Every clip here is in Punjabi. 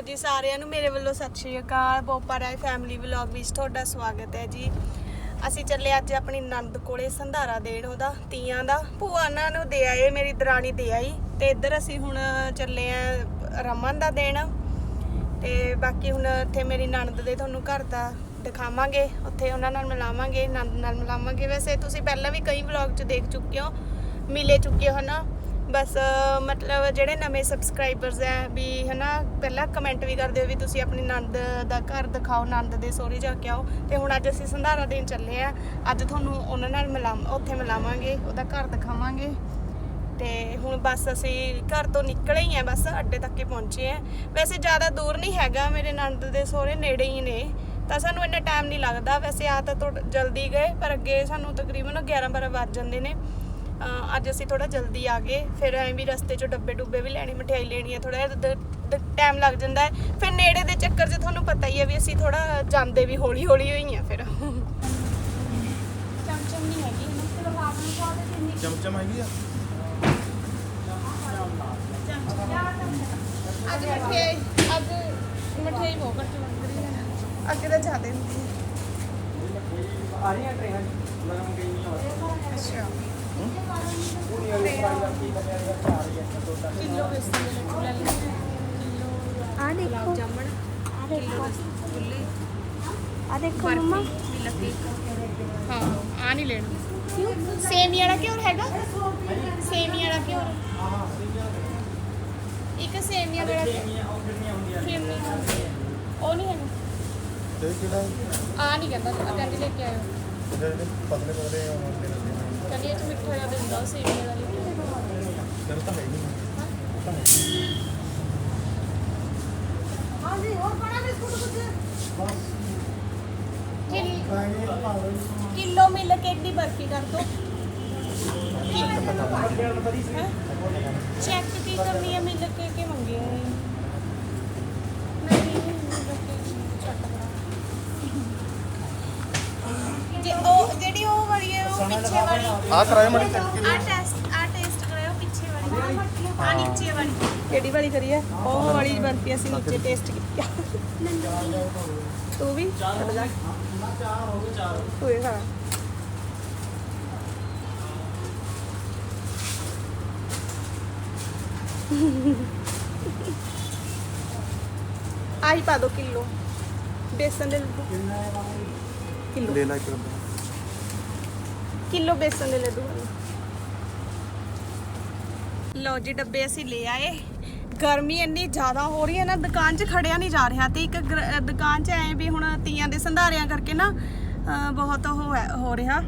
ਲੋ ਜੀ ਸਾਰਿਆਂ ਨੂੰ ਮੇਰੇ ਵੱਲੋਂ ਸਤਿ ਸ਼੍ਰੀ ਅਕਾਲ। ਬੋਪਾ ਰਾਏ ਫੈਮਿਲੀ ਵਲੌਗ ਵਿੱਚ ਤੁਹਾਡਾ ਸਵਾਗਤ ਹੈ ਜੀ। ਅਸੀਂ ਚੱਲੇ ਅੱਜ ਆਪਣੀ ਨੰਦ ਕੋਲੇ ਸੰਧਾਰਾ ਦੇਣ ਉਹਦਾ, ਤੀਆਂ ਦਾ। ਭੂਆ ਉਹਨਾਂ ਨੂੰ ਦੇ ਆਏ, ਮੇਰੀ ਦਰਾਣੀ ਦੇ ਆਈ। ਤੇ ਇੱਧਰ ਅਸੀਂ ਹੁਣ ਚੱਲੇ ਆ ਰਮਨ ਦਾ ਦੇਣ। ਤੇ ਬਾਕੀ ਹੁਣ ਇੱਥੇ ਮੇਰੀ ਨਣਦ ਦੇ ਤੁਹਾਨੂੰ ਘਰ ਦਾ ਦਿਖਾਵਾਂਗੇ। ਉੱਥੇ ਉਹਨਾਂ ਨਾਲ ਮਿਲਾਵਾਂਗੇ, ਨੰਦ ਨਾਲ ਮਿਲਾਵਾਂਗੇ। ਵੈਸੇ ਤੁਸੀਂ ਪਹਿਲਾਂ ਵੀ ਕਈ ਵਲੌਗ 'ਚ ਦੇਖ ਚੁੱਕੇ ਹੋ, ਮਿਲੇ ਚੁੱਕੇ ਹੋ ਨਾ। ਬਸ ਮਤਲਬ ਜਿਹੜੇ ਨਵੇਂ ਸਬਸਕ੍ਰਾਈਬਰਸ ਹੈ ਵੀ ਹਨਾ, ਪਹਿਲਾਂ ਕਮੈਂਟ ਵੀ ਕਰਦੇ ਹੋ ਵੀ ਤੁਸੀਂ ਆਪਣੀ ਨੰਦ ਦਾ ਘਰ ਦਿਖਾਓ ਨੰਦ ਦੇ ਸੋਹਰੇ ਜਾ ਕੇ ਆਓ। ਤੇ ਹੁਣ ਅੱਜ ਅਸੀਂ ਸੰਧਾਰਾ ਦੇਣ ਚੱਲੇ ਆ। ਅੱਜ ਤੁਹਾਨੂੰ ਉਹਨਾਂ ਨਾਲ ਮਿਲਾ ਉੱਥੇ ਮਿਲਾਵਾਂਗੇ, ਉਹਦਾ ਘਰ ਦਿਖਾਵਾਂਗੇ। ਤੇ ਹੁਣ ਬਸ ਅਸੀਂ ਘਰ ਤੋਂ ਨਿਕਲੇ ਹੀ ਆ, ਬਸ ਅੱਡੇ ਤੱਕ ਹੀ ਪਹੁੰਚੇ ਆ। ਵੈਸੇ ਜ਼ਿਆਦਾ ਦੂਰ ਨਹੀਂ ਹੈਗਾ, ਮੇਰੇ ਨੰਦ ਦੇ ਸੋਹਰੇ ਨੇੜੇ ਹੀ ਨੇ। ਤਾਂ ਸਾਨੂੰ ਇੰਨਾ ਟਾਈਮ ਨਹੀਂ ਲੱਗਦਾ। ਵੈਸੇ ਆ ਤਾਂ ਥੋੜ੍ਹਾ ਜਲਦੀ ਗਏ, ਪਰ ਅੱਗੇ ਸਾਨੂੰ ਤਕਰੀਬਨ 11 12 ਵੱਜ ਜਾਂਦੇ ਨੇ। ਅੱਜ ਅਸੀਂ ਥੋੜਾ ਜਲਦੀ ਆ ਗਏ ਫਿਰ ਐਂ ਵੀ ਰਸਤੇ 'ਚੋਂ ਡੱਬੇ ਡੁੱਬੇ ਵੀ ਲੈਣੇ ਮਠਿਆਈ ਲੈਣੀ ਹੈ ਥੋੜਾ ਟਾਈਮ ਲੱਗ ਜਾਂਦਾ ਹੈ। ਫਿਰ ਨੇੜੇ ਦੇ ਚੱਕਰ 'ਚ ਤੁਹਾਨੂੰ ਪਤਾ ਹੀ ਹੈ ਵੀ ਅਸੀਂ ਥੋੜਾ ਜਾਂਦੇ ਵੀ ਹੌਲੀ ਹੌਲੀ ਹੋਈ ਆ ਫਿਰ। ਚਮਚਮ ਨਹੀਂ ਹੈਗੀ ਨੂੰ ਚਾਹਦੇ ਕਿੰਨੀ ਚਮਚਮ ਹੈਗੀ ਆ? ਅੱਜ ਮਠਿਆਈ ਅੱਜ ਮਠਿਆਈ ਬਹੁਤ ਘੱਟ ਲੱਗ ਰਹੀ ਹੈ। ਅੱਗੇ ਤਾਂ ਜ਼ਿਆਦਾ ਹੁੰਦੀ ਹੈ। ਆ ਰਹੀਆਂ ਟ੍ਰੇਨਾਂ ਲਗਨ ਗਈਆਂ ਅੱਛਾ। ਕਿਲੋ ਕਿਲੋ ਵੇਸਣ ਦੇ ਲੱਡੂ ਲੈ ਲਏ ਕਿਲੋ ਆ ਦੇਖੋ। ਗੁਲਾਬ ਜਾਮਣ ਆ ਕਿਲੋ ਦੇਖੋ। ਰਸਗੁੱਲੇ ਆ ਦੇਖੋ ਮੰਮਾ। ਬਰਫੀ ਮਿਲਕੀ ਹਾਂ ਆ ਨਹੀਂ ਲੈਣਾ। ਕਿਉਂ? ਸੇਮੀਆਂ ਵਾਲਾ ਘਿਓ ਹੈਗਾ? ਸੇਮੀਆਂ ਵਾਲਾ ਘਿਓ। ਇੱਕ ਸੇਮੀਆਂ ਵਾਲਾ ਸੇਮੀਆਂ ਉਹ ਨਹੀਂ ਹੈਗਾ। ਤੇ ਕਿਹੜਾ? ਆ ਨਹੀਂ ਕਹਿੰਦਾ। ਆ ਕਹਿੰਦੀ ਲੈ ਕੇ ਆਇਓ। ਜਿਹੜੇ ਪਤਲੇ ਪਤਲੇ ਕਹਿੰਦੀ ਇਹ ਚ ਮਿੱਠਾ ਜ਼ਿਆਦਾ ਦਿੰਦਾ ਸੇਮੀਆਂ ਦਾ ਲੈ ਕੇ ਆਇਓ। ਤੇਰੇ ਤਾਂ ਹੈ ਹੀ ਨਹੀਂ। ਤਾਂ ਹੈ ਹੀ ਕਿਲ- ਕਿਲੋ ਮਿਲ ਕੇ ਦੀ ਬਰਫੀ ਕਰ ਦੋ। ਚੈੱਕ ਕੀ ਕਰਨੀ ਹੈ ਮਿਲ ਕੇ ਕਿ ਮੰਗੇ ਹੋਏ ਨਹੀਂ ਮਿਲ ਕੇ ਚੱਕ ਬਣਾ ਜੇ ਉਹ ਜਿਹੜੀ ਉਹ ਆ ਕਰਾਇਆ ਮੜੀ ਆ ਟੈਸਟ ਆ ਟੇਸਟ ਕਰਾਓ ਪਿੱਛੇ ਵਾਲੀ। ਆ ਨੀਚੇ ਵਾਲੀ। ਕਿਹੜੀ ਵਾਲੀ ਕਰੀ ਹੈ? ਉਹ ਵਾਲੀ ਬਰਫੀ ਅਸੀਂ ਨੀਚੇ ਟੇਸਟ ਕੀਤੀ ਆ। ਤੂੰ ਵੀ? ਚਲ ਜਾ। ਤੂੰ ਇਹ ਖਾ ਆਹੀ ਪਾ ਦੋ ਕਿਲੋ। ਬੇਸਨ ਦੇ ਲੱਡੂ ਕਿਲੋ। ਲੈ ਲੈ ਕੇ ਕਿਲੋ ਬੇਸਨ ਦੇ ਲੱਡੂ ਵਾਲੇ। ਲਓ ਜੀ, ਡੱਬੇ ਅਸੀਂ ਲੈ ਆਏ। ਗਰਮੀ ਇੰਨੀ ਜ਼ਿਆਦਾ ਹੋ ਰਹੀ ਹੈ ਨਾ, ਦੁਕਾਨ 'ਚ ਖੜਿਆ ਨਹੀਂ ਜਾ ਰਿਹਾ ਤੇ ਇੱਕ ਗਰ- ਦੁਕਾਨ 'ਚ ਐ ਵੀ ਹੁਣ ਤੀਆਂ ਦੇ ਸੰਧਾਰਿਆਂ ਕਰਕੇ ਨਾ ਬਹੁਤ ਉਹ ਹੋ ਰਿਹਾ।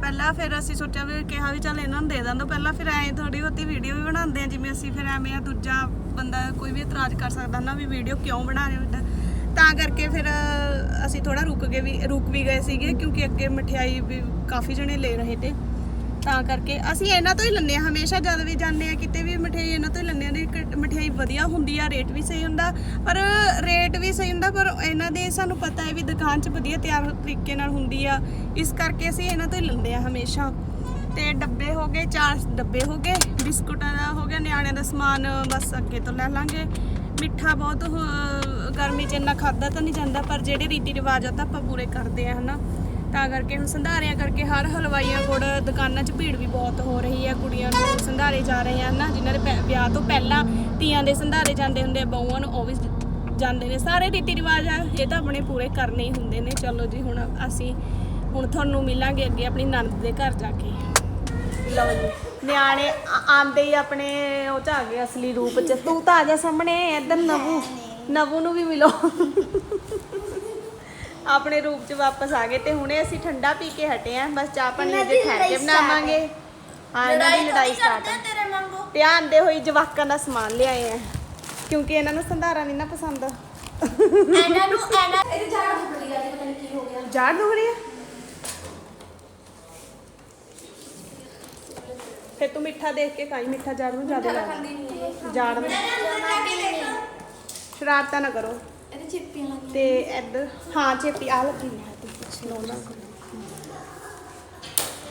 ਪਹਿਲਾਂ ਫਿਰ ਅਸੀਂ ਸੋਚਿਆ ਵੀ ਕਿਹਾ ਵੀ ਚੱਲ ਇਹਨਾਂ ਨੂੰ ਦੇ ਦਾਂ ਦੋ ਪਹਿਲਾਂ ਫਿਰ ਐਂ ਥੋੜੀ ਬਹੁਤੀ ਵੀਡੀਓ ਵੀ ਬਣਾਉਂਦੇ ਆ, ਜਿਵੇਂ ਅਸੀਂ ਫਿਰ ਐਵੇਂ ਆ ਦੂਜਾ ਬੰਦਾ ਕੋਈ ਵੀ ਇਤਰਾਜ਼ ਕਰ ਸਕਦਾ ਨਾ ਵੀ ਵੀਡੀਓ ਕਿਉਂ ਬਣਾ ਰਹੇ ਹੋ ਤਾਂ ਕਰਕੇ ਫਿਰ ਅਸੀਂ ਥੋੜਾ ਰੁਕ ਗਏ ਵੀ, ਰੁਕ ਵੀ ਗਏ ਸੀਗੇ, ਕਿਉਂਕਿ ਅੱਗੇ ਮਠਿਆਈ ਵੀ ਕਾਫੀ ਜਣੇ ਲੈ ਰਹੇ ਤੇ। ਤਾਂ ਕਰਕੇ ਅਸੀਂ ਇਹਨਾਂ ਤੋਂ ਹੀ ਲੈਂਦੇ ਆ ਹਮੇਸ਼ਾ ਜਦ ਵੀ ਜਾਂਦੇ ਆ ਕਿਤੇ ਵੀ ਮਠਿਆਈ ਇਹਨਾਂ ਤੋਂ ਹੀ ਲੈਂਦੇ ਆ ਦੀ ਮਠਿਆਈ ਵਧੀਆ ਹੁੰਦੀ ਆ, ਰੇਟ ਵੀ ਸਹੀ ਹੁੰਦਾ, ਪਰ ਰੇਟ ਵੀ ਸਹੀ ਹੁੰਦਾ, ਪਰ ਇਹਨਾਂ ਦੇ ਸਾਨੂੰ ਪਤਾ ਹੈ ਵੀ ਦੁਕਾਨ 'ਚ ਵਧੀਆ ਤਿਆਰ ਤਰੀਕੇ ਨਾਲ ਹੁੰਦੀ ਆ, ਇਸ ਕਰਕੇ ਅਸੀਂ ਇਹਨਾਂ ਤੋਂ ਹੀ ਲੈਂਦੇ ਆ ਹਮੇਸ਼ਾ। ਤੇ ਡੱਬੇ ਹੋ ਗਏ, ਚਾਰ ਡੱਬੇ ਹੋ ਗਏ, ਬਿਸਕੁਟਾਂ ਦਾ ਹੋ ਗਿਆ, ਨਿਆਣਿਆਂ ਦਾ ਸਮਾਨ ਬਸ ਅੱਗੇ ਤੋਂ ਲੈ ਲਾਂਗੇ। ਮਿੱਠਾ ਬਹੁਤ ਹੋ- ਗਰਮੀ 'ਚ ਇੰਨਾ ਖਾਦਾ ਤਾਂ ਨਹੀਂ ਜਾਂਦਾ, ਪਰ ਜਿਹੜੇ ਰੀਤੀ ਰਿਵਾਜ ਆ ਤਾਂ ਆਪਾਂ ਪੂਰੇ ਕਰਦੇ ਆ, ਹਨਾ? ਤਾਂ ਕਰਕੇ ਹੁਣ ਸੰਧਾਰਿਆਂ ਕਰਕੇ ਹਰ ਹਲਵਾਈਆਂ ਕੋਲ ਦੁਕਾਨਾਂ 'ਚ ਭੀੜ ਵੀ ਬਹੁਤ ਹੋ ਰਹੀ ਹੈ ਕੁੜੀਆਂ ਨੂੰ ਸੰਧਾਰੇ ਜਾ ਰਹੇ ਆ ਨਾ ਜਿਨ੍ਹਾਂ ਦੇ ਪੈ- ਵਿਆਹ ਤੋਂ ਪਹਿਲਾਂ ਤੀਆਂ ਦੇ ਸੰਧਾਰੇ ਜਾਂਦੇ ਹੁੰਦੇ ਆ, ਬਹੂਆਂ ਨੂੰ ਉਹ ਵੀ ਜਾਂਦੇ ਨੇ। ਸਾਰੇ ਰੀਤੀ ਰਿਵਾਜ ਆ, ਇਹ ਤਾਂ ਆਪਣੇ ਪੂਰੇ ਕਰਨੇ ਹੀ ਹੁੰਦੇ ਨੇ। ਚਲੋ ਜੀ, ਹੁਣ ਅਸੀਂ, ਹੁਣ ਤੁਹਾਨੂੰ ਮਿਲਾਂਗੇ ਅੱਗੇ ਆਪਣੀ ਨਣਦ ਦੇ ਘਰ ਜਾ ਕੇ। ਲਓ ਜੀ। ਨਿਆਣੇ ਆ- ਆਂਦੇ ਹੀ ਆਪਣੇ ਉਹ ਚ ਆ ਗਏ ਅਸਲੀ ਰੂਪ ਚ। ਤੂੰ ਤਾਂ ਆ ਜਾ ਸਾਹਮਣੇ ਇੱਧਰ ਨਵੂ। ਨਵੂ ਨੂੰ ਵੀ ਮਿਲੋ। ਆਪਣੇ ਰੂਪ ਚ ਵਾਪਸ ਆ ਗਏ ਤੇ ਹੁਣੇ ਅਸੀਂ ਠੰਡਾ ਪੀ ਕੇ ਹਟੇ ਆਂ। ਬਸ ਚਾਹ ਪਾਣੀ ਇਹਨਾਂ ਅਜੇ ਦੀ ਠਹਿਰ ਕੇ ਲੜਾਈ ਬਣਾਵਾਂਗੇ। ਹਾਂ? ਇਹਨਾਂ ਦੀ ਲੜਾਈ ਸਟਾਰਟ ਹੈ। ਤੇਰੇ ਵਾਂਗੂ। ਤੇ ਆਂਦੇ ਹੋਈ ਜਵਾਕਾਂ ਦਾ ਸਮਾਨ ਲਿਆਏ ਆ। ਕਿਉਂਕਿ ਇਹਨਾਂ ਨੂੰ ਸੰਧਾਰਾ ਨਹੀਂ ਨਾ ਪਸੰਦ। ਇਹਨਾਂ ਨੂੰ ਇਹਨਾਂ ਇਹਦੇ ਜਾੜਾ ਬੁੱਲੀ ਜਾਂਦੀ ਪਤਾ ਨਹੀਂ ਕੀ ਹੋ ਗਿਆ। ਜਾੜ ਦੁਖ ਰਹੀ ਹੈ ਫਿਰ ਤੂੰ ਮਿੱਠਾ ਦੇਖ ਕੇ ਖਾਈ ਮਿੱਠਾ ਜਾੜ ਨੂੰ ਜ਼ਿਆਦਾ ਲੱਗਦਾ। ਨਹੀਂ ਹੈ ਜਾੜ ਨੂੰ। ਸ਼ਰਾਰਤਾਂ ਨਾ ਕਰੋ। ਇਹਦੇ ਚਿੱਪੀਆਂ ਲੱਗ ਤੇ ਇੱਧਰ ਹਾਂ ਚੇਪੀ ਆ ਲੱਗੀ ਹੈ ਤੇ ਕੁਛ ਲੋ ਨਾ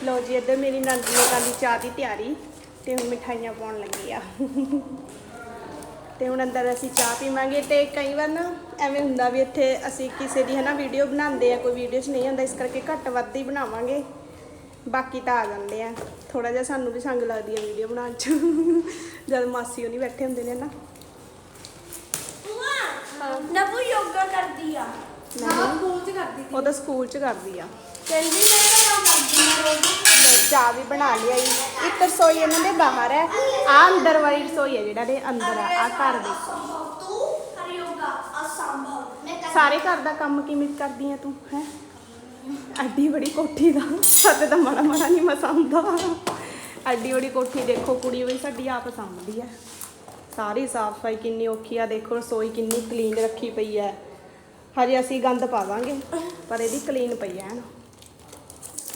ਲੋ ਜੀ ਇੱਧਰ ਮੇਰੀ ਨੰਦੀ ਨੇ ਕਾਲੀ ਚਾਹ ਦੀ ਤਿਆਰੀ ਤੇ ਹੁਣ ਮਿਠਾਈਆਂ ਪਾਉਣ ਲੱਗੀ ਆ। ਤੇ ਹੁਣ ਅੰਦਰ ਅਸੀਂ ਚਾਹ ਪੀਵਾਂਗੇ ਤੇ ਕਈ ਵਾਰ ਨਾ ਐਵੇਂ ਹੁੰਦਾ ਵੀ ਇੱਥੇ ਅਸੀਂ ਕਿਸੇ ਦੀ ਹਨਾ ਵੀਡੀਓ ਬਣਾਉਂਦੇ ਆ ਕੋਈ ਵੀਡੀਓ 'ਚ ਨਹੀਂ ਹੁੰਦਾ ਇਸ ਕਰਕੇ ਘੱਟ ਵੱਧ ਹੀ ਬਣਾਵਾਂਗੇ। ਬਾਕੀ ਤਾਂ ਆ ਜਾਂਦੇ ਆ। ਥੋੜਾ ਜਿਹਾ ਸਾਨੂੰ ਵੀ ਸੰਗ ਲੱਗਦੀ ਆ ਵੀਡੀਓ ਬਣਾਉਣ 'ਚ। ਜਦ ਮਾਸੀ ਉਹ ਨਹੀਂ ਬੈਠੇ ਹੁੰਦੇ ਨੇ ਨਾ। ਨਬੂ ਯੋਗਾ ਕਰਦੀ ਆ। ਨਹੀਂ। ਸਕੂਲ ਚ ਕਰਦੀ ਉਹ ਤਾਂ ਸਕੂਲ 'ਚ ਕਰਦੀ ਆ। ਕਹਿੰਦੀ ਮੈਂ ਕਰਦੀ ਆ ਚਾਹ ਵੀ ਬਣਾ ਲਿਆ ਈ ਇੱਕ ਰਸੋਈ ਇਹਨਾਂ ਦੇ ਬਾਹਰ ਹੈ। ਆ ਅੰਦਰ ਵਾਲੀ ਰਸੋਈ ਹੈ ਜਿਹੜਾ ਦੇ ਅੰਦਰ ਆ ਆ ਘਰ ਦੇ। ਤੂੰ ਕਰ ਯੋਗਾ ਅਸੰਭਵ। ਮੈਂ ਕਰ ਸਾਰੇ ਘਰ ਦਾ ਕੰਮ ਕਿਵੇਂ ਕਰਦੀ ਆ ਤੂੰ ਹੈ? ਅੱਡੀ ਬੜੀ ਕੋਠੀ ਦਾ। ਸਾਡੇ ਤਾਂ ਮਾੜਾ ਮਾੜਾ ਨਹੀਂ ਮਸਾਉਂਦਾ ਅੱਡੀ ਬੜੀ ਕੋਠੀ ਦੇਖੋ ਕੁੜੀ ਵੀ ਸਾਡੀ ਆਪ ਸਾਂਭਦੀ ਆ ਸਾਰੀ ਸਾਫ਼ ਸਫ਼ਾਈ ਕਿੰਨੀ ਔਖੀ ਆ ਦੇਖੋ ਰਸੋਈ ਕਿੰਨੀ ਕਲੀਨ ਰੱਖੀ ਪਈ ਹੈ ਹਜੇ ਅਸੀਂ ਗੰਦ ਪਾਵਾਂਗੇ ਪਰ ਇਹਦੀ ਕਲੀਨ ਪਈ ਹੈ ਨਾ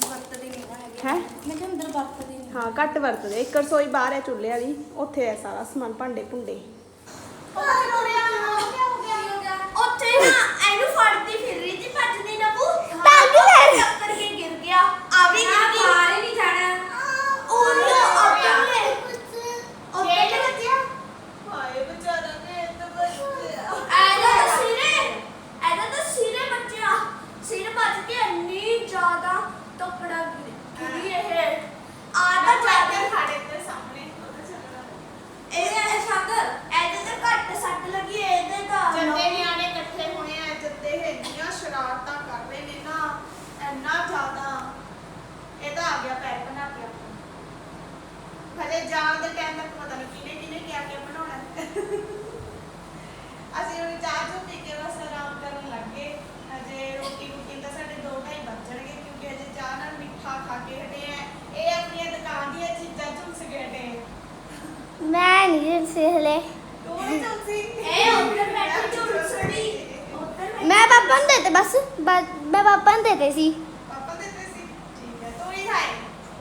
ਵਰਤਦੀ ਨਹੀਂ ਨਾ ਹੈਗੀ। ਹੈ? ਮੈਂ ਕਿਹਾ ਅੰਦਰ ਵਰਤਦੀ ਨਹੀਂ ਹਾਂ ਘੱਟ ਵਰਤਦੇ। ਇੱਕ ਰਸੋਈ ਬਾਹਰ ਹੈ ਚੁੱਲ੍ਹੇ ਵਾਲੀ ਉੱਥੇ ਹੈ ਸਾਰਾ ਸਮਾਨ ਭਾਂਡੇ ਭੁੰਡੇ ਨਾ ਇਹਨੂੰ ਫੜਦੀ ਫਿਰ ਰਹੀ ਸੀ ਭੱਜਦੀ ਨਾ ਬੂ ਟੱਕਰ ਕੇ ਗਿਰ ਗਿਆ ਆ ਵੀ ਗਿਰ ਗਈ ਬਾਹਰ ਨਹੀਂ ਜਾਣਾ ਉਹ ਲੋ ਉੱਧਰ ਲੈ ਉੱਧਰ ਲੈ ਬੱਚਿਆ ਹਾਏ ਵਿਚਾਰਾ ਨੇ ਐਦਾ ਤਾਂ ਸਿਰੇ ਐਦਾ ਤਾਂ ਸਿਰੇ ਬੱਚਿਆ ਸਿਰ ਵੱਜ ਕੇ ਇੰਨੀ ਜ਼ਿਆਦਾ ਟੁਕੜਾ ਗਿਰੀ ਇਹ ਆਦਾ ਜ਼ਿਆਦਾ ਖਾੜੇ ਤੇ ਸਾਹਮਣੇ ਇਹ ਇਹ ਸਾਗਰ ਐਦੇ ਤਾਂ ਘੱਟ ਸੱਟ ਲੱਗੀ ਇਹਦੇ ਤਾਂ ਜੱਦੇ ਨਿਆਣੇ ਇਕੱਠੇ ਹੋਣੇ ਆ ਜੱਦੇ ਹੈਗੀਆਂ ਸ਼ਰਾਰਤਾਂ ਕਰ ਰਹੇ ਨੇ ਨਾ ਇੰਨਾ ਜ਼ਿਆਦਾ ਇਹ ਤਾਂ ਆ ਗਿਆ ਪੈਰ ਬਣਾ ਕੇ ਆਪਣਾ ਹਜੇ ਜਾਣ ਦੇ ਟਾਈਮ ਤੱਕ ਪਤਾ ਨਹੀਂ ਕਿਹਨੇ ਕਿਹਨੇ ਕਿਆ ਕਿਆ ਬਣਾਉਣਾ ਹੈ। ਅਸੀਂ ਹੁਣ ਚਾਹ ਚੋ ਪੀ ਕੇ ਬਸ ਆਰਾਮ ਕਰਨ ਲੱਗੇ ਹਜੇ ਰੋਟੀ ਰੋਟੀ ਤਾਂ ਸਾਡੇ 2:30 ਵੱਜਣਗੇ ਕਿਉਂਕਿ ਹਜੇ ਚਾਹ ਨਾਲ ਮਿੱਠਾ ਖਾ ਕੇ ਹਟੇ ਆ ਇਹ ਆਪਣੀਆਂ ਦੁਕਾਨ ਦੀਆਂ ਚੀਜ਼ਾਂ ਝੁਲਸ ਗਏ ਨੇ ਮੈਂ ਨਹੀਂ ਸਿਹਲੇ ਤੂੰ ਨਹੀਂ ਝੁਲਸੀ ਇਹ ਉੱਧਰ ਬੈਠੀ ਝੁਲਸੜੀ ਉੱਧਰ ਮੈਂ ਪਾਪਾ ਨੂੰ ਦੇਤੇ ਬਸ ਬ- ਮੈਂ ਪਾਪਾ ਨੂੰ ਦੇਤੇ ਸੀ। ਪਾਪਾ ਦਿੰਦੇ ਸੀ? ਠੀਕ ਹੈ ਤੂੰ ਹੀ ਖਾਏ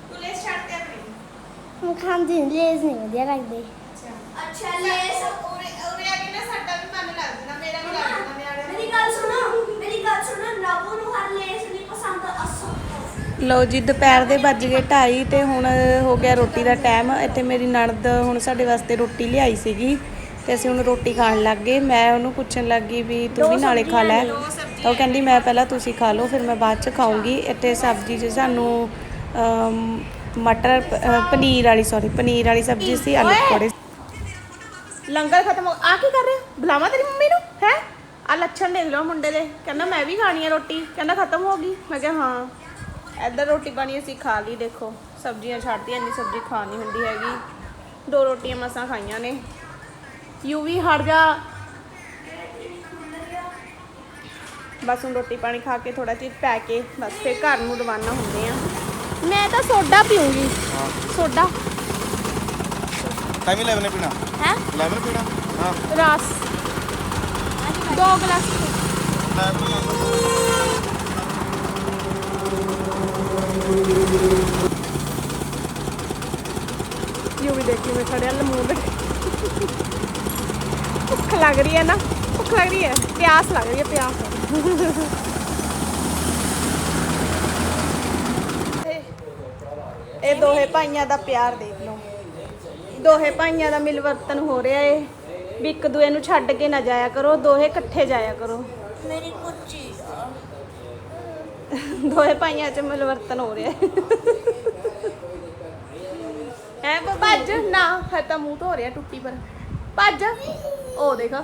ਤੂੰ ਲੈ ਛੱਡ ਤੇ ਆਪਣੀ ਮੈਂ ਖਾਂਦੀ ਨਹੀਂ ਲੇਜ਼ ਨਹੀਂ ਵਧੀਆ ਲੱਗਦੇ। ਅੱਛਾ। ਅੱਛਾ ਲੇਸ ਉਰੇ ਉਰੇ ਆ ਕੇ ਨਾ ਸਾਡਾ ਵੀ ਮਨ ਲੱਗ ਜਾਣਾ ਮੇਰਾ ਵੀ ਲੱਗ ਜਾਣਾ ਨਿਆਣੇ ਮੇਰੀ ਗੱਲ ਸੁਣੋ ਮੇਰੀ ਗੱਲ ਸੁਣੋ ਨਵੂ ਨੂੰ ਹਰ ਲੇਸ ਨਹੀਂ ਪਸੰਦ ਅਸੋ ਲੋ ਜੀ ਦੁਪਹਿਰ ਦੇ ਵੱਜ ਗਏ 2:30 ਤੇ ਹੁਣ ਹੋ ਗਿਆ ਰੋਟੀ ਦਾ ਟਾਈਮ। ਇੱਥੇ ਮੇਰੀ ਨਣਦ ਹੁਣ ਸਾਡੇ ਵਾਸਤੇ ਰੋਟੀ ਲਿਆਈ ਸੀਗੀ ਤੇ ਅਸੀਂ ਹੁਣ ਰੋਟੀ ਖਾਣ ਲੱਗ ਗਏ। ਮੈਂ ਉਹਨੂੰ ਪੁੱਛਣ ਲੱਗੀ ਵੀ ਤੂੰ ਵੀ ਨਾਲੇ ਖਾ ਲੈ। ਤਾਂ ਉਹ ਕਹਿੰਦੀ, ਮੈਂ ਪਹਿਲਾਂ ਤੁਸੀਂ ਖਾ ਲਓ, ਫਿਰ ਮੈਂ ਬਾਅਦ ਚ ਖਾਊਂਗੀ। ਇੱਥੇ ਸਬਜ਼ੀ 'ਚ ਸਾਨੂੰ ਮਟਰ ਪਨੀਰ ਵਾਲੀ ਸੌਰੀ ਪਨੀਰ ਵਾਲੀ ਸਬਜ਼ੀ ਸੀ, ਆਲੂ ਪਕੌੜੇ ਲੰਗਰ ਖਤਮ ਹੋ ਆ ਕੀ ਕਰ ਰਹੇ? ਹੋ? ਤੇਰੀ ਮੰਮੀ ਨੂੰ? ਹੈ? ਆ ਲੱਛਣ ਦੇਖ ਲਓ ਮੁੰਡੇ ਦੇ। ਕਹਿੰਦਾ, ਮੈਂ ਵੀ ਖਾਣੀ ਹੈ ਰੋਟੀ। ਕਹਿੰਦਾ, ਖਤਮ ਹੋ ਗਈ? ਮੈਂ ਕਿਹਾ, ਹਾਂ। ਇੱਧਰ ਰੋਟੀ ਪਾਣੀ ਅਸੀਂ ਖਾ ਲਈ, ਦੇਖੋ। ਸਬਜ਼ੀਆਂ ਛੱਡਦੀਆਂ ਇੰਨੀ ਸਬਜ਼ੀ ਖਾ ਨਹੀਂ ਹੁੰਦੀ ਹੈਗੀ। ਦੋ ਰੋਟੀਆਂ ਮਸਾਂ ਖਾਈਆਂ ਨੇ। ਯੂ ਵੀ ਹਟ ਜਾ। ਬਸ ਹੁਣ ਰੋਟੀ ਪਾਣੀ ਖਾ ਕੇ ਥੋੜਾ ਚਿਰ ਪੈ ਕੇ ਬਸ ਫਿਰ ਘਰ ਨੂੰ ਰਵਾਨਾ ਹੁੰਦੇ ਆ। ਮੈਂ ਤਾਂ ਸੋਡਾ ਪੀਉਂਗੀ ਸੋਡਾ। ਟਾਈਮ 11 ਨੇ ਪੀਣਾ? ਹੈ? 11 ਪੀਣਾ? ਹਾਂ। ਰਸ। ਦੋ ਗਲਾਸ। ਯੂ ਵੀ ਦੇਖੀ ਮੈਂ ਖੜਿਆ ਲਮੂਦ ਭੁੱਖ ਲੱਗ ਰਹੀ ਹੈ ਨਾ? ਭੁੱਖ ਲੱਗ ਰਹੀ ਹੈ? ਪਿਆਸ ਲੱਗ ਰਹੀ ਹੈ ਪਿਆਸ। ਇਹ ਦੋਹੇ ਭਾਈਆਂ ਦਾ ਪਿਆਰ ਦੇਖ ਲਓ। ਦੋਹੇ ਭਾਈਆਂ ਦਾ ਮਿਲਵਰਤਨ ਹੋ ਰਿਹਾ ਏ। ਵੀ ਇੱਕ ਦੂਏ ਨੂੰ ਛੱਡ ਕੇ ਨਾ ਜਾਇਆ ਕਰੋ ਦੋਹੇ ਇਕੱਠੇ ਜਾਇਆ ਕਰੋ। ਮੇਰੀ ਕੁੱਚੀ ਦੋਹੇ ਭਾਈਆਂ 'ਚ ਮਿਲਵਰਤਨ ਹੋ ਰਿਹਾ ਹੈ ਭੱਜ। ਨਾ ਹੈ ਤਾਂ ਮੂੰਹ ਧੋ ਰਿਹਾ ਟੁੱਟੀ ਪਰ। ਭੱਜ। ਉਹ ਦੇਖ।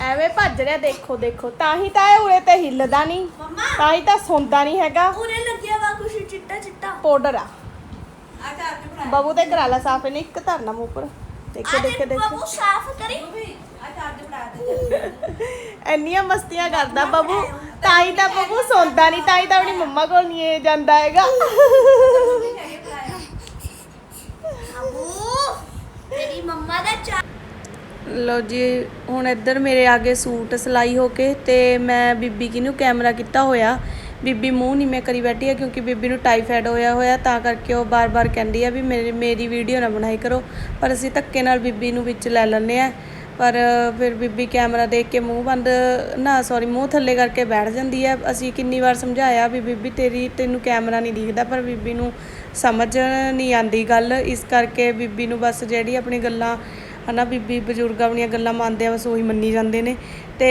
ਐਵੇਂ ਭੱਜ ਰਿਹਾ ਦੇਖੋ ਦੇਖੋ। ਤਾਂ ਹੀ ਤਾਂ ਇਹ ਉਰੇ ਤੇ ਹਿੱਲਦਾ ਨਹੀਂ। ਮੰਮਾ। ਤਾਂ ਹੀ ਤਾਂ ਸੌਂਦਾ ਨਹੀਂ ਹੈਗਾ। ਉਰੇ ਲੱਗਿਆ ਵਾ ਕੁਛ ਚਿੱਟਾ ਚਿੱਟਾ। ਪਾਊਡਰ ਆ। ਆ ਕਰ ਕੇ ਬਣਾ ਬਬੂ ਤੇ ਕਰਾ ਲਾ ਸਾਫ਼ ਇਹਨੇ ਇੱਕ ਧਰਨਾ ਮੂੰਹ ਪਰ ਦੇਖੋ ਦੇਖੋ ਦੇਖੋ ਬਾਬੂ ਸਾਫ਼ ਕਰੀ। ਆ ਕਰ ਦੇ ਬਣਾ ਦੇ। ਇੰਨੀਆਂ ਮਸਤੀਆਂ ਕਰਦਾ ਬਬੂ। ਤਾਂ ਹੀ ਤਾਂ ਬਬੂ ਸੌਂਦਾ ਨਹੀਂ ਤਾਂ ਹੀ ਤਾਂ ਆਪਣੀ ਮੰਮਾ ਕੋਲ ਨਹੀਂ ਇਹ ਜਾਂਦਾ ਹੈਗਾ। ਅਬੂ ਤੇਰੀ ਮੰਮਾ ਦਾ ਚਾ ਲੋ ਜੀ, ਹੁਣ ਇੱਧਰ ਮੇਰੇ ਆਗੇ ਸੂਟ ਸਿਲਾਈ ਹੋ ਕੇ ਤੇ ਮੈਂ ਬੀਬੀ ਕਿਨੂੰ ਕੈਮਰਾ ਕੀਤਾ ਹੋਇਆ। ਬੀਬੀ ਮੂੰਹ ਨਹੀਂ ਮੈਂ ਕਰੀ ਬੈਠੀ ਆ ਕਿਉਂਕਿ ਬੀਬੀ ਨੂੰ ਟਾਈਫਾਇਡ ਹੋਇਆ ਹੋਇਆ, ਤਾਂ ਕਰਕੇ ਉਹ ਬਾਰ-ਬਾਰ ਕਹਿੰਦੀ ਆ ਵੀ ਮੇਰੀ ਮੇਰੀ ਵੀਡੀਓ ਨਾ ਬਣਾਈ ਕਰੋ। ਪਰ ਅਸੀਂ ਧੱਕੇ ਨਾਲ ਬੀਬੀ ਨੂੰ ਵਿੱਚ ਲੈ ਲੈਂਦੇ ਆ। ਪਰ ਫਿਰ ਬੀਬੀ ਕੈਮਰਾ ਦੇਖ ਕੇ ਮੂੰਹ ਬੰਦ, ਨਾ ਸੌਰੀ ਮੂੰਹ ਥੱਲੇ ਕਰਕੇ ਬੈਠ ਜਾਂਦੀ ਹੈ ਅਸੀਂ ਕਿੰਨੀ ਵਾਰ ਸਮਝਾਇਆ ਵੀ ਬੀਬੀ ਤੇਰੀ, ਤੈਨੂੰ ਕੈਮਰਾ ਨਹੀਂ ਦਿਖਦਾ, ਪਰ ਬੀਬੀ ਨੂੰ ਸਮਝ ਨਹੀਂ ਆਂਦੀ ਗੱਲ। ਇਸ ਕਰਕੇ ਬੀਬੀ ਨੂੰ ਬਸ ਜਿਹੜੀ ਆਪਣੀ ਗੱਲਾਂ ਹਨਾ ਬੀਬੀ ਬਜ਼ੁਰਗ ਆਪਣੀਆਂ ਗੱਲਾਂ ਮੰਨਦੇ ਆ, ਬਸ ਉਹੀ ਮੰਨੀ ਜਾਂਦੇ ਨੇ। ਤੇ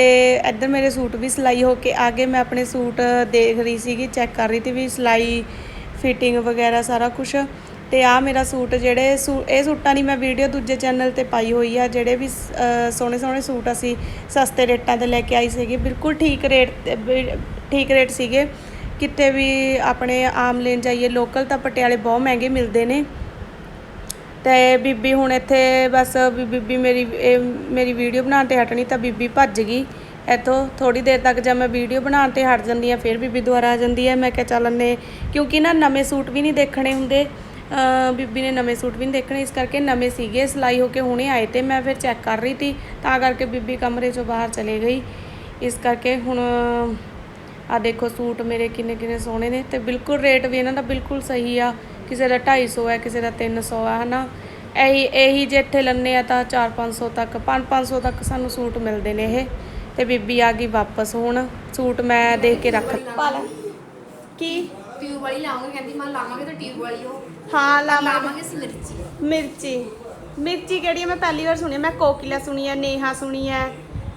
ਇੱਧਰ ਮੇਰੇ ਸੂਟ ਵੀ ਸਿਲਾਈ ਹੋ ਕੇ ਆ ਗਏ। ਮੈਂ ਆਪਣੇ ਸੂਟ ਦੇਖ ਰਹੀ ਸੀਗੀ, ਚੈੱਕ ਕਰ ਰਹੀ ਸੀ ਵੀ ਸਿਲਾਈ, ਫਿਟਿੰਗ ਵਗੈਰਾ ਸਾਰਾ ਕੁਝ ਤੇ ਆ ਮੇਰਾ ਸੂਟ ਜਿਹੜੇ ਸੂ, ਇਹ ਸੂਟਾਂ ਦੀ ਮੈਂ ਵੀਡੀਓ ਦੂਜੇ ਚੈਨਲ ਤੇ ਪਾਈ ਹੋਈ ਆ, ਜਿਹੜੇ ਵੀ ਸੋਹਣੇ ਸੋਹਣੇ ਸੂਟ ਅਸੀਂ ਸਸਤੇ ਰੇਟਾਂ ਤੇ ਲੈ ਕੇ ਆਈ ਸੀਗੀ। ਬਿਲਕੁਲ ਠੀਕ ਰੇਟ ਠੀਕ ਰੇਟ ਸੀਗੇ। ਕਿਤੇ ਵੀ ਆਪਣੇ ਆਮ ਲੈਣ ਜਾਈਏ ਲੋਕਲ ਤਾਂ ਪਟਿਆਲੇ ਬਹੁਤ ਮਹਿੰਗੇ ਮਿਲਦੇ ਨੇ। ਤੇ ਬੀਬੀ ਹੁਣ ਇੱਥੇ ਬਸ ਵੀ ਬੀਬੀ ਮੇਰੀ, ਇਹ ਮੇਰੀ ਵੀਡੀਓ ਬਣਾਉਣ ਤੇ ਹਟਣੀ ਤਾਂ ਬੀਬੀ ਭੱਜ ਗਈ। ਇੱਥੋਂ ਥੋੜੀ ਦੇਰ ਤੱਕ ਜਦ ਮੈਂ ਵੀਡੀਓ ਬਣਾਉਣ ਤੇ ਹਟ ਜਾਂਦੀ ਆ ਫਿਰ ਬੀਬੀ ਦੁਬਾਰਾ ਆ ਜਾਂਦੀ ਹੈ। ਮੈਂ ਕਿਹਾ ਚੱਲ ਨੇ ਕਿਉਂਕਿ ਨਾ ਨਵੇਂ ਸੂਟ ਵੀ ਨਹੀਂ ਦੇਖਣੇ ਹੁੰਦੇ। ਬੀਬੀ ਨੇ ਨਵੇਂ ਸੂਟ ਵੀ ਨਹੀਂ ਦੇਖਣੇ, ਇਸ ਕਰਕੇ ਨਵੇਂ ਸੀਗੇ, ਸਿਲਾਈ ਹੋ ਕੇ ਹੁਣੇ ਆਏ ਤੇ ਮੈਂ ਫਿਰ ਚੈੱਕ ਕਰ ਰਹੀ ਸੀ, ਤਾਂ ਕਰਕੇ ਬੀਬੀ ਕਮਰੇ ਚੋਂ ਬਾਹਰ ਚਲੇ ਗਈ। ਇਸ ਕਰਕੇ ਹੁਣ ਆ ਦੇਖੋ ਸੂਟ ਮੇਰੇ ਕਿੰਨੇ ਕਿੰਨੇ ਸੋਹਣੇ ਨੇ ਤੇ ਬਿਲਕੁਲ ਰੇਟ ਵੀ ਇਹਨਾਂ ਦਾ ਬਿਲਕੁਲ ਸਹੀ ਆ। ਕਿਸੇ ਦਾ 250 ਹੈ ਕਿਸੇ ਦਾ 300 ਆ ਹਨਾ? ਇਹੀ ਇਹੀ ਜੇ ਇੱਥੇ ਲੰਨੇ ਆ ਤਾਂ 4-500 ਤੱਕ 5-500 ਤੱਕ ਸਾਨੂੰ ਸੂਟ ਮਿਲਦੇ ਨੇ ਇਹ। ਤੇ ਬੀਬੀ ਆ ਗਈ ਵਾਪਸ ਹੁਣ। ਸੂਟ ਮੈਂ ਦੇਖ ਕੇ ਰੱਖ ਪਾ ਲੈ। ਕੀ? ਟਿਊਬ ਵਾਲੀ ਲਾਉਂਗੇ ਕਹਿੰਦੀ ਮੈਂ ਲਾਵਾਂਗੇ ਤਾਂ ਟਿਊਬ ਵਾਲੀ ਉਹ। ਹਾਂ ਲਾਵਾਂਗੇ ਮਿਰਚੀ। ਮਿਰਚੀ। ਮਿਰਚੀ ਕਿਹੜੀ ਆ? ਮੈਂ ਪਹਿਲੀ ਵਾਰ ਸੁਣੀ ਆ। ਮੈਂ ਕੋਕਿਲਾ ਸੁਣੀ ਹੈ ਨੇਹਾ ਸੁਣੀ ਹੈ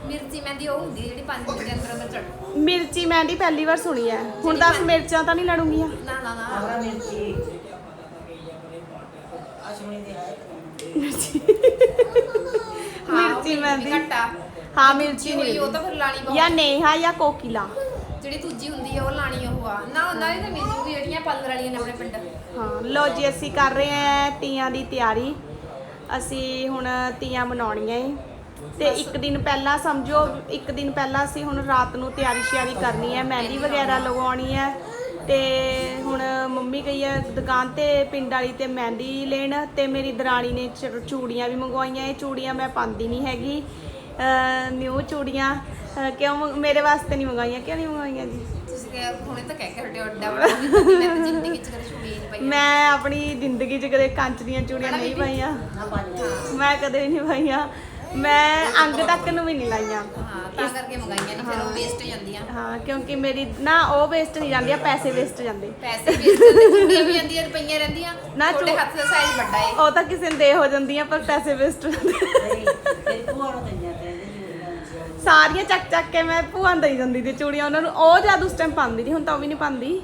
ਮਿਰਚੀ ਮਹਿੰਦੀ ਉਹ ਹੁੰਦੀ ਹੈ ਜਿਹੜੀ 5 ਮਿੰਟ ਦੇ ਅੰਦਰ ਅੰਦਰ ਚੜ ਮਿਰਚੀ ਮੈਂ ਦੀ ਪਹਿਲੀ ਵਾਰ ਸੁਣੀ ਹੈ ਹੁਣ 10 ਮਿਰਚਾਂ ਤਾਂ ਨਹੀਂ ਲੜੂੰਗੀਆਂ। ਨਾ ਨਾ ਨਾ। ਮਿਰਚੀ। ਮਹਿੰਦੀ ਘੱਟਾ ਹਾਂ ਮਿਰਚੀ ਹੋਈ ਨਹੀਂ ਉਹ ਤਾਂ ਫਿਰ ਲਾਣੀ ਬਹੁਤ। ਜਾਂ ਨੇਹਾ ਜਾਂ ਕੋਕਿਲਾ। ਜਿਹੜੀ ਦੂਜੀ ਹੁੰਦੀ ਹੈ ਉਹ ਲਾਣੀ ਉਹ ਆ। ਨਾ ਉਹਨਾਂ ਦੀ ਤਾਂ ਮਿਰਚੀ ਵੀ ਜਿਹੜੀਆਂ ਪਾਲਰ ਵਾਲੀਆਂ ਨੇ ਆਪਣੇ ਪਿੰਡ। ਹਾਂ ਲੋ ਜੀ ਅਸੀਂ ਕਰ ਰਹੇ ਹਾਂ ਤੀਆਂ ਦੀ ਤਿਆਰੀ। ਅਸੀਂ ਹੁਣ ਤੀਆਂ ਮਨਾਉਣੀਆਂ ਏ ਤੇ ਇੱਕ ਦਿਨ ਪਹਿਲਾਂ ਸਮਝੋ ਇੱਕ ਦਿਨ ਪਹਿਲਾਂ ਅਸੀਂ ਹੁਣ ਰਾਤ ਨੂੰ ਤਿਆਰੀ ਸ਼ਿਆਰੀ ਕਰਨੀ ਹੈ ਮਹਿੰਦੀ ਵਗੈਰਾ ਲਗਵਾਉਣੀ ਹੈ ਤੇ ਹੁਣ ਮੰਮੀ ਗਈ ਹੈ ਦੁਕਾਨ ਤੇ ਪਿੰਡ ਵਾਲੀ ਤੇ ਮਹਿੰਦੀ ਲੈਣ ਤੇ ਮੇਰੀ ਦਰਾਣੀ ਨੇ ਚੂੜੀਆਂ ਵੀ ਮੰਗਵਾਈਆਂ। ਇਹ ਚੂੜੀਆਂ ਮੈਂ ਪਾਉਂਦੀ ਨਹੀਂ ਹੈਗੀ। ਨਿਊ ਚੂੜੀਆਂ। ਕਿਉਂ ਮੇਰੇ ਵਾਸਤੇ ਨਹੀਂ ਮੰਗਵਾਈਆਂ ਕਿਉਂ ਨਹੀਂ ਮੰਗਵਾਈਆਂ ਜੀ? ਮੈਂ ਆਪਣੀ ਜ਼ਿੰਦਗੀ 'ਚ ਕਦੇ ਕੰਚ ਦੀਆਂ ਚੂੜੀਆਂ ਨਹੀਂ ਪਾਈਆਂ। ਮੈਂ ਕਦੇ ਨਹੀਂ ਪਾਈਆਂ। ਮੈਂ ਅੰਗ ਤੱਕ ਨੂੰ ਵੀ ਨਹੀਂ ਲਾਈਆਂ। ਹਾਂ ਤਾਂ ਕਰਕੇ ਮੰਗਾਈਆਂ ਨਹੀਂ ਫਿਰ ਉਹ ਵੇਸਟ ਜਾਂਦੀਆਂ। ਹਾਂ ਕਿਉਂਕਿ ਮੇਰੀ ਨਾ ਉਹ ਵੇਸਟ ਨਹੀਂ ਜਾਂਦੀਆਂ ਪੈਸੇ ਵੇਸਟ ਜਾਂਦੇ। ਪੈਸੇ ਵੇਸਟ ਜਾਂਦੇ ਚੂੜੀਆਂ ਵੀ ਜਾਂਦੀਆਂ ਰੁਪਈਆਂ ਰਹਿੰਦੀਆਂ ਨਾ ਤੁਹਾਡੇ ਚੂ- ਹੱਥ ਦਾ ਸਾਈਜ਼ ਵੱਡਾ ਏ। ਉਹ ਤਾਂ ਕਿਸੇ ਨੂੰ ਦੇ ਹੋ ਜਾਂਦੀਆਂ ਪਰ ਪੈਸੇ ਵੇਸਟ ਜਾਂਦੇ। ਸਾਰੀਆਂ ਚੱਕ ਚੱਕ ਕੇ ਮੈਂ ਭੂਆ ਨੂੰ ਦੇਈ ਜਾਂਦੀ ਸੀ ਚੂੜੀਆਂ ਉਹਨਾਂ ਨੂੰ ਉਹ ਜਦ ਉਸ ਟਾਈਮ ਪਾਉਂਦੀ ਸੀ ਹੁਣ ਤਾਂ ਉਹ ਵੀ ਨਹੀਂ ਪਾਉਂਦੀ।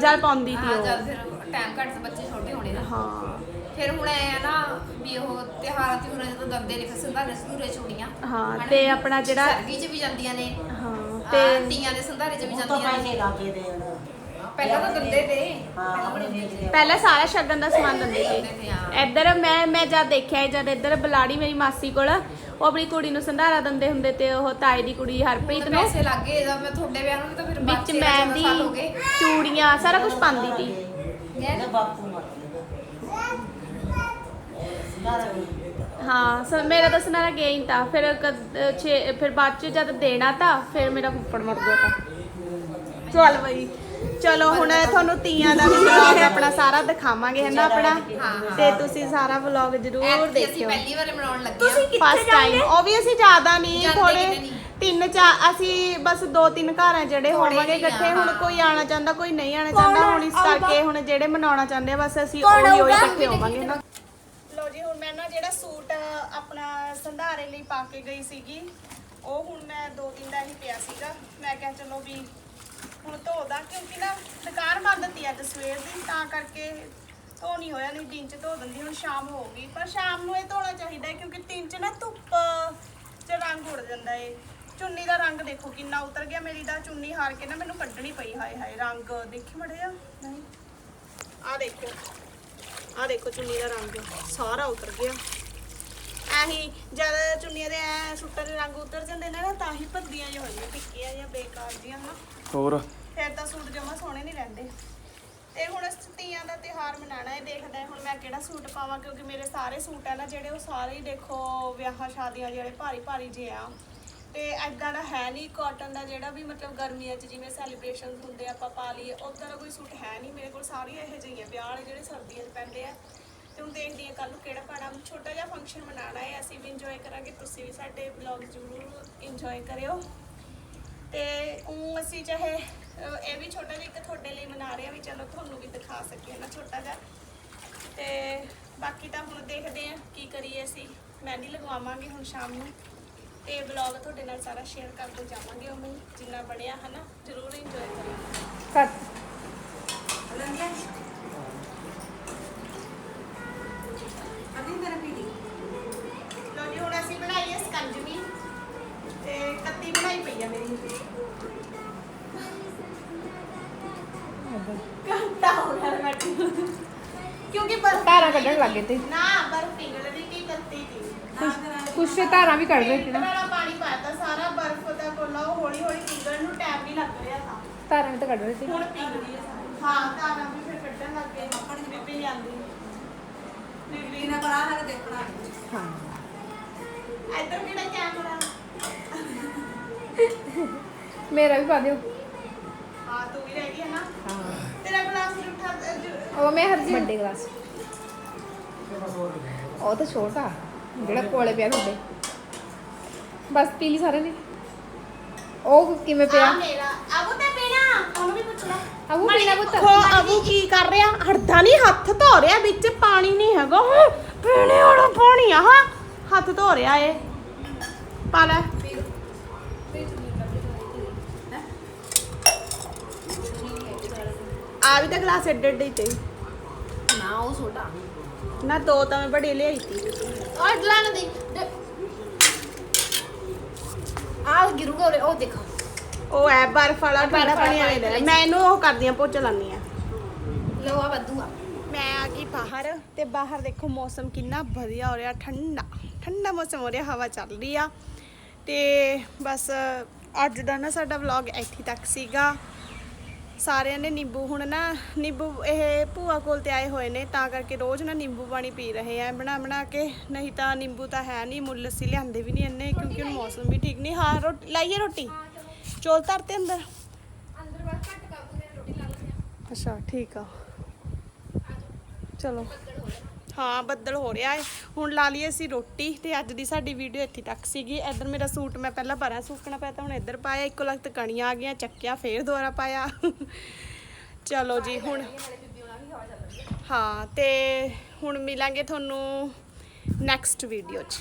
ਜਦ ਪਾਉਂਦੀ ਸੀ ਹਾਂ ਉਹ। ਜਦ ਫਿਰ ਟਾਈਮ ਘੱਟ ਤੇ ਬੱਚੇ ਛੋਟੇ ਹੋਣੇ ਨਾ ਹਾਂ। ਫਿਰ ਹੁਣ ਐ ਆ ਨਾ ਵੀ ਉਹ ਤਿਹਾਰਾਂ ਤਿਉਹਾਰਾਂ ਜਦੋਂ ਦੰਦੇ ਨੇ ਫਿਰ ਸੰਧਾਰੇ ਸੰਧੂਰੇ ਚੂੜੀਆਂ ਹਾਂ ਹਨਾ? ਤੇ ਆਪਣਾ ਜਿਹੜਾ ਸਰਗੀ ਚ ਵੀ ਜਾਂਦੀਆਂ ਨੇ। ਹਾਂ ਤੇ ਤੇ ਤੀਆਂ ਦੇ ਸੰਧਾਰੇ ਚ ਵੀ ਜਾਂਦੀਆਂ ਨੇ। ਪਹਿਲਾਂ ਤਾਂ ਦੰਦੇ ਤੇ। ਪਹਿਲਾਂ ਬਣਾਉਂਦੇ ਸੀ ਪਹਿਲਾਂ ਸਾਰਾ ਸ਼ਗਨ ਦਾ ਸਮਾਨ ਦਿੰਦੇ ਸੀ। ਦੰਦੇ ਤੇ ਹਾਂ। ਇੱਧਰ ਮੈਂ ਮੈਂ ਜਦ ਦੇਖਿਆ ਜਦ ਇੱਧਰ ਬਲਾੜੀ ਮੇਰੀ ਮਾਸੀ ਕੋਲ ਉਹ ਆਪਣੀ ਕੁੜੀ ਨੂੰ ਸੰਧਾਰਾ ਦਿੰਦੇ ਹੁੰਦੇ ਤੇ ਉਹ ਤਾਏ ਦੀ ਕੁੜੀ ਹਰਪ੍ਰੀਤ ਨੂੰ ਪੈਸੇ ਲੱਗੇ ਜਦ ਮੈਂ ਤੁਹਾਡੇ ਵਿਆਹ ਨੂੰ ਵੀ ਤਾਂ ਫਿਰ ਵਿੱਚ ਦਾ ਮਹਿੰਦੀ ਸਾਲ ਹੋ ਗਏ। ਚੂੜੀਆਂ ਸਾਰਾ ਕੁਝ ਪਾਉਂਦੀ ਸੀ। ਮੈਂ ਹਾਂ? ਸੋ ਮੇਰਾ ਤਾਂ ਸੁਨਾਰਾ ਗਿਆ ਹੀ ਤਾਂ ਫਿਰ ਕਦ- ਛੇ ਫਿਰ ਬਾਅਦ ਚ ਜਦ ਦੇਣਾ ਤਾਂ ਫਿਰ ਮੇਰਾ ਫੁੱਫੜ ਮਰ ਗਿਆ ਤਾਂ ਚੱਲ ਬਈ। ਚਲੋ ਹੁਣ ਤੁਹਾਨੂੰ ਤੀਆਂ ਦਾ ਵੀ ਵਲੌਗ ਆਪਣਾ ਸਾਰਾ ਦਿਖਾਵਾਂਗੇ ਹੈ ਨਾ ਆਪਣਾ? ਤੇ ਤੁਸੀਂ ਸਾਰਾ ਵਲੌਗ ਜ਼ਰੂਰ ਦੇਖਿਓ। ਪਹਿਲੀ ਵਾਰ ਬਣਾਉਣ ਲੱਗੇ ਆ। ਫਸਟ ਟਾਈਮ ਉਹ ਵੀ ਅਸੀਂ ਜ਼ਿਆਦਾ ਨਹੀਂ ਥੋੜੇ। ਤਿੰਨ ਚਾਰ ਅਸੀਂ ਬਸ ਦੋ ਤਿੰਨ ਘਰ ਆ ਜਿਹੜੇ ਹੋਵਾਂਗੇ ਇਕੱਠੇ। ਹੁਣ ਹਾਂ। ਕੋਈ ਆਣਾ ਚਾਹੁੰਦਾ ਕੋਈ ਨਹੀਂ ਆਣਾ ਚਾਹੁੰਦਾ। ਹੁਣ ਇਸ ਕਰਕੇ ਹੁਣ ਜਿਹੜੇ ਮਨਾਉਣਾ ਚਾਹੁੰਦੇ ਆ ਬਸ ਅਸੀਂ ਉਹੀ ਉਹੀ ਇਕੱਠੇ ਹੋਵਾਂਗੇ ਨਾ ਲੋ ਜੀ ਹੁਣ ਮੈਂ ਨਾ ਜਿਹੜਾ ਸੂਟ ਆਪਣਾ ਸੰਧਾਰੇ ਲਈ ਪਾ ਕੇ ਗਈ ਸੀਗੀ। ਉਹ ਹੁਣ ਮੈਂ ਦੋ ਦਿਨ ਦਾ ਹੀ ਪਿਆ ਸੀਗਾ। ਮੈਂ ਕਿਹਾ ਚਲੋ ਵੀ ਹੁਣ ਧੋਦਾ ਕਿਉਂਕਿ ਨਾ ਦੁਕਾਨ ਬੰਦ ਤੀ ਅੱਜ ਸਵੇਰ ਦੀ, ਤਾਂ ਕਰਕੇ ਧੋ ਨਹੀਂ ਹੋਇਆ, ਨਹੀਂ ਦਿਨ ਚ ਧੋ ਦਿੰਦੀ, ਹੁਣ ਸ਼ਾਮ ਹੋ ਗਈ। ਪਰ ਸ਼ਾਮ ਨੂੰ ਇਹ ਧੋਣਾ ਚਾਹੀਦਾ ਕਿਉਂਕਿ ਦਿਨ ਚ ਨਾ ਧੁੱਪ ਚ ਰੰਗ ਉੜ ਜਾਂਦਾ ਏ। ਚੁੰਨੀ ਦਾ ਰੰਗ ਦੇਖੋ ਕਿੰਨਾ ਉਤਰ ਗਿਆ। ਮੇਰੀ ਦਾ ਚੁੰਨੀ ਹਾਰ ਕੇ ਨਾ ਮੈਨੂੰ ਕੱਢਣੀ ਪਈ, ਹਾਏ ਹਾਏ, ਰੰਗ ਦੇਖੀ ਮੜਿਆ? ਨਹੀਂ। ਆ ਦੇਖੋ। ਆ ਦੇਖੋ ਚੁੰਨੀ ਦਾ ਰੰਗ, ਸਾਰਾ ਉਤਰ ਗਿਆ। ਐਹੀ ਜਦ ਚੁੰਨੀਆਂ ਦੇ ਐ ਸੁੱਟਾਂ ਦੇ ਰੰਗ ਉਤਰ ਜਾਂਦੇ ਨੇ ਨਾ ਤਾਂ ਹੀ ਭੱਦੀਆਂ ਜਿਹੀਆਂ ਹੋ ਜਾਂਦੀਆਂ ਜਾਂ ਬੇਕਾਰ ਜਿਹੀਆਂ ਹਨਾ? ਹੋਰ? ਫਿਰ ਤਾਂ ਸੂਟ ਜਮਾ ਸੋਹਣੇ ਨਹੀਂ ਰਹਿੰਦੇ। ਤੇ ਹੁਣ ਇਸ ਤੀਆਂ ਦਾ ਤਿਹਾਰ ਮਨਾਣਾ ਹੈ ਦੇਖਦਾ ਹੈ ਹੁਣ ਮੈਂ ਕਿਹੜਾ ਸੂਟ ਪਾਵਾਂ ਕਿਉਂਕਿ ਮੇਰੇ ਸਾਰੇ ਸੂਟ ਆ ਨਾ ਜਿਹੜੇ ਉਹ ਸਾਰੇ ਹੀ ਦੇਖੋ ਵਿਆਹਾਂ ਸ਼ਾਦੀਆਂ ਜਿਹੜੇ ਭਾਰੀ ਭਾਰੀ ਜਿਹੇ ਆ। ਤੇ ਐਦਾਂ ਦਾ ਹੈ ਨਹੀਂ ਕਾਟਨ ਦਾ ਜਿਹੜਾ ਵੀ ਮਤਲਬ ਗਰਮੀਆਂ 'ਚ ਜਿਵੇਂ ਸੈਲੀਬ੍ਰੇਸ਼ਨਸ ਹੁੰਦੇ ਆ ਆਪਾਂ ਪਾ ਲਈਏ ਉਦਾਂ ਦਾ ਕੋਈ ਸੂਟ ਹੈ ਨਹੀਂ ਮੇਰੇ ਕੋਲ ਸਾਰੇ ਇਹੋ ਜਿਹੇ ਹੀ ਆ ਵਿਆਹ ਵਾਲੇ ਜਿਹੜੇ ਸਰਦੀਆਂ 'ਚ ਪੈਂਦੇ ਆ। ਹੁਣ ਦੇਖਦੀ ਹਾਂ ਕੱਲ ਨੂੰ ਕਿਹੜਾ ਪਾਣਾ ਛੋਟਾ ਜਿਹਾ ਫੰਕਸ਼ਨ ਮਨਾਣਾ ਹੈ ਅਸੀਂ ਵੀ ਇੰਜੋਏ ਕਰਾਂਗੇ ਤੁਸੀਂ ਵੀ ਸਾਡੇ ਵਲੌਗ ਜ਼ਰੂਰ ਇੰਜੋਏ ਕਰਿਓ। ਤੇ ਊਂ ਅਸੀਂ ਚਾਹੇ ਇਹ ਵੀ ਛੋਟਾ ਜਿਹਾ ਇੱਕ ਤੁਹਾਡੇ ਲਈ ਮਨਾ ਰਹੇ ਆ ਵੀ ਚਲੋ ਤੁਹਾਨੂੰ ਵੀ ਦਿਖਾ ਸਕੀਏ ਨਾ ਛੋਟਾ ਜਿਹਾ। ਤੇ ਬਾਕੀ ਤਾਂ ਹੁਣ ਦੇਖਦੇ ਆ ਕੀ ਕਰੀਏ ਅਸੀਂ। ਮਹਿੰਦੀ ਲਗਵਾਵਾਂਗੇ ਹੁਣ ਸ਼ਾਮ ਨੂੰ। ਤੇ ਵਲੌਗ ਤੁਹਾਡੇ ਨਾਲ ਸਾਰਾ ਸ਼ੇਅਰ ਕਰਦੇ ਜਾਵਾਂਗੇ ਉਵੇਂ ਹੀ, ਜਿੰਨਾ ਬਣਿਆ ਹਨਾ ਜ਼ਰੂਰ ਇੰਜੋਏ ਕਰਿਓ। ਕੱਟ ਲੋ ਬੈਠੀ। ਕਿਉਂਕਿ ਬਰਫ ਧਾਰਾਂ ਕੱਢਣ ਲੱਗੇ ਤੇ। ਨਾ ਬਰਫ ਪਿਘਲ ਰਹੀ ਸੀ? ਕੱਤੀ ਦੀ ਕੁਛ ਧਾਰਾਂ ਵੀ ਕੱਢ ਰਹੇ ਸੀ ਨਾ ਵਾਲਾ ਪਾਣੀ ਪਾਤਾ ਸਾਰਾ ਬਰਫ ਦਾ ਕੋਲਾ ਉਹ ਹੌਲੀ ਹੌਲੀ ਪਿਘਲਣ ਨੂੰ ਟਾਈਮ ਨਹੀਂ ਲੱਗ ਰਿਹਾ ਤਾਂ। ਧਾਰਾਂ ਵੀ ਤਾਂ ਕੱਢ ਰਹੇ ਸੀ। ਹੁਣ ਪਿਘਲੀ ਹੈ ਸਾਰੀ। ਹਾਂ ਤਾਰਾਂ ਵੀ ਫਿਰ ਕੱਢਣ ਲੱਗ ਗਏ। ਆਪਣੀ ਬੀਬੀ ਲਿਆਂਦੀ। ਬੀਬੀ ਨੇ ਬਣਾ ਕੇ। ਦੇਖਣਾ ਹਾਂ। ਇੱਧਰ ਕਿਹੜਾ ਕੈਮਰਾ ਮੇਰਾ ਵੀ ਪਾ ਦਿਓ। ਹਾਂ ਤੂੰ ਵੀ ਰਹਿ ਗਈ ਹੈ ਨਾ? ਹਾਂ ਤੇਰਾ ਗਲਾਸ ਜੁੱਠਾ ਅ, ਜੁ- ਉਹ ਮੈਂ ਹਰਜੀ ਵੱਡੇ ਗਲਾਸ। ਉਹ ਤਾਂ ਛੋਟਾ ਜਿਹੜਾ ਕੋਲੇ ਪਿਆ ਤੁਹਾਡੇ। ਬਸ ਪੀ ਲਈ ਸਾਰੇ ਨੇ। ਉਹ ਕਿਵੇਂ ਆ ਪਿਆ ਮੇਰਾ ਅਬੂ ਤੇ ਪੀਣਾ ਉਹਨੂੰ ਵੀ ਪੁੱਛ ਲੈ। ਅਬੂ ਪੀਣਾ ਪੁੱਤ। ਖੋ ਅਬੂ ਕੀ ਕਰ ਰਿਹਾ? ਹੜਦਾ ਨਹੀਂ ਹੱਥ ਧੋ ਰਿਹਾ ਵਿੱਚ ਪਾਣੀ ਨਹੀਂ ਹੈਗਾ। ਹਾਂ, ਪੀਣੇ ਵਾਲਾ ਪਾਣੀ ਆ ਹਾਂ। ਹੱਥ ਧੋ ਰਿਹਾ ਏ। ਪਾ ਲੈ। ਆ ਵੀ ਤਾਂ ਗਲਾਸ ਐਡੇ ਐਡੇ ਹੀ ਤੇ ਨਾ ਉਹ ਛੋਟਾ ਨਾ ਦੋ ਤਾਂ ਮੈਂ ਬੜੇ ਲਿਆਈ ਤੀ ਔਰ ਦਲਾਨ ਦੇ। ਆ ਗਿਰੂਗਾ ਉਰੇ ਉਹ ਦੇਖੋ। ਉਹ ਐ ਬਰਫ ਵਾਲਾ ਬਰਫ ਠੰਡਾ ਪਾਣੀ ਵਾਲਾ ਵਾਲੇ ਮੈਂ ਇਹਨੂੰ ਉਹ ਕਰਦੀ ਆ ਪੋਚ ਲਾਨੀ ਆ। ਲਓ ਆ ਬੱਦੂ ਆ। ਮੈਂ ਆ ਗਈ ਬਾਹਰ ਤੇ ਬਾਹਰ ਦੇਖੋ ਮੌਸਮ ਕਿੰਨਾ ਵਧੀਆ ਹੋ ਰਿਹਾ ਠੰਡਾ। ਠੰਡਾ ਮੌਸਮ ਹੋ ਰਿਹਾ ਹਵਾ ਚੱਲ ਰਹੀ ਆ। ਤੇ ਬਸ ਅੱਜ ਦਾ ਨਾ ਸਾਡਾ ਵਲੌਗ ਇੱਥੇ ਤੱਕ ਸੀਗਾ। ਸਾਰਿਆਂ ਨੇ ਨਿੰਬੂ ਹੁਣ ਨਾ ਨਿੰਬੂ ਇਹ ਭੂਆ ਕੋਲ ਤੇ ਆਏ ਹੋਏ ਨੇ ਤਾਂ ਕਰਕੇ ਰੋਜ਼ ਨਾ ਨਿੰਬੂ ਪਾਣੀ ਪੀ ਰਹੇ ਆ। ਬਣਾ ਬਣਾ ਕੇ ਨਹੀਂ ਤਾਂ ਨਿੰਬੂ ਤਾਂ ਹੈ ਨਹੀਂ ਮੁੱਲ ਅਸੀਂ ਲਿਆਂਦੇ ਵੀ ਨਹੀਂ ਇੰਨੇ ਕਿਉਂਕਿ ਹੁਣ ਮੌਸਮ ਵੀ ਠੀਕ ਨਹੀਂ। ਹਾਂ ਰੋਟੀ ਲਾਈਏ ਰੋਟੀ? ਚੌਲ ਧਰਤੇ ਅੰਦਰ? ਅੰਦਰ ਬਾਹਰ ਘੱਟ ਕਾਬੂ ਨੇ ਰੋਟੀ ਲਾ ਲੈਂਦੇ ਅੱਛਾ ਠੀਕ ਆ। ਚਲੋ। ਹਾਂ, ਬੱਦਲ ਹੋ ਰਿਹਾ ਹੈ ਹੁਣ ਲਾ ਲਈਏ ਅਸੀਂ ਰੋਟੀ ਤੇ ਅੱਜ ਦੀ ਸਾਡੀ ਵੀਡੀਓ ਇੱਥੇ ਤੱਕ ਸੀਗੀ। ਇੱਧਰ ਮੇਰਾ ਸੂਟ ਮੈਂ ਪਹਿਲਾਂ ਪਰਾਂ ਸੁੱਕਣਾ ਪਿਆ ਤਾਂ ਹੁਣ ਇੱਧਰ ਪਾਇਆ। ਇੱਕੋ ਲਖਤ ਕਣੀਆਂ ਆ ਗਈਆਂ, ਚੱਕਿਆ, ਫੇਰ ਦੁਬਾਰਾ ਪਾਇਆ। ਚਲੋ ਜੀ, ਹੁਣ ਹਾਂ, ਤੇ ਹੁਣ ਮਿਲਾਂਗੇ ਤੁਹਾਨੂੰ ਨੈਕਸਟ ਵੀਡੀਓ 'ਚ।